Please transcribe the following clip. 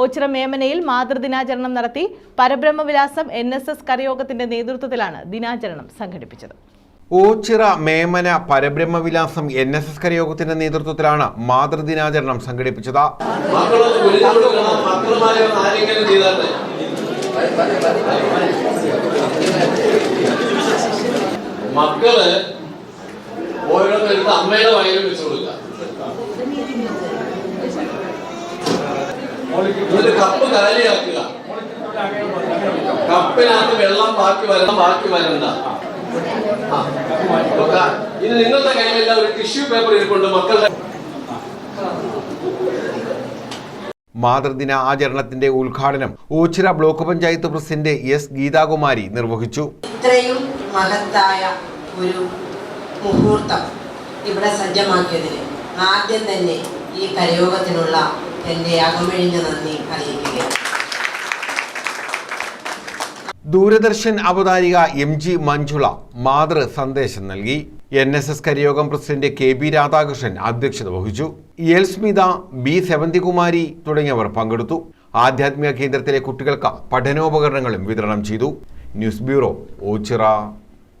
ഓച്ചിറ മേമനയിൽ മാതൃദിനാചരണം നടത്തി പരബ്രഹ്മവിലാസം എൻ എസ് എസ് കരയോഗത്തിന്റെ നേതൃത്വത്തിലാണ് ദിനാചരണം സംഘടിപ്പിച്ചത്. Ochira Memana Parabrahmavilasam N S S കരയോഗത്തിന്റെ നേതൃത്വത്തിലാണ് മാതൃദിനാചരണം സംഘടിപ്പിച്ചത്. മക്കൾ ഓരോ അമ്മയുടെ വയലിൽ വെച്ചു കൊടുക്കുക. എന്നിട്ട് കപ്പ് കാലിയാക്കുക. കപ്പിനകത്ത് വെള്ളം ബാക്കി വരണം ബാക്കി വരണ്ട. ഇനി നിങ്ങളുടെ കയ്യിലെല്ലാം ഒരു ടിഷ്യൂ പേപ്പർ ഇരിപ്പുണ്ട്. മക്കളുടെ മാതൃദിന ആചരണത്തിന്റെ ഉദ്ഘാടനം Oachira block panchayat president S Geethakumari നിർവഹിച്ചു. ഇത്രയും മഹത്തായ ഒരു മുഹൂർത്തം ഇവിടെ സജ്ജമാക്കിയതിന് ആദ്യം തന്നെ ഈ കരയോഗത്തിനുള്ള എന്റെ അകമഴിഞ്ഞ നന്ദി അറിയിക്കുകയാണ്. ദൂരദർശൻ അവതാരിക എം ജി മഞ്ജുള മാതൃ സന്ദേശം നൽകി. N S S Karayogam president K B Radhakrishnan അധ്യക്ഷത വഹിച്ചു. എൽ സ്മിത ബി സെവന്തികുമാരി തുടങ്ങിയവർ പങ്കെടുത്തു. ആധ്യാത്മിക കേന്ദ്രത്തിലെ കുട്ടികൾക്ക് പഠനോപകരണങ്ങളും വിതരണം ചെയ്തു. News bureau Oachira.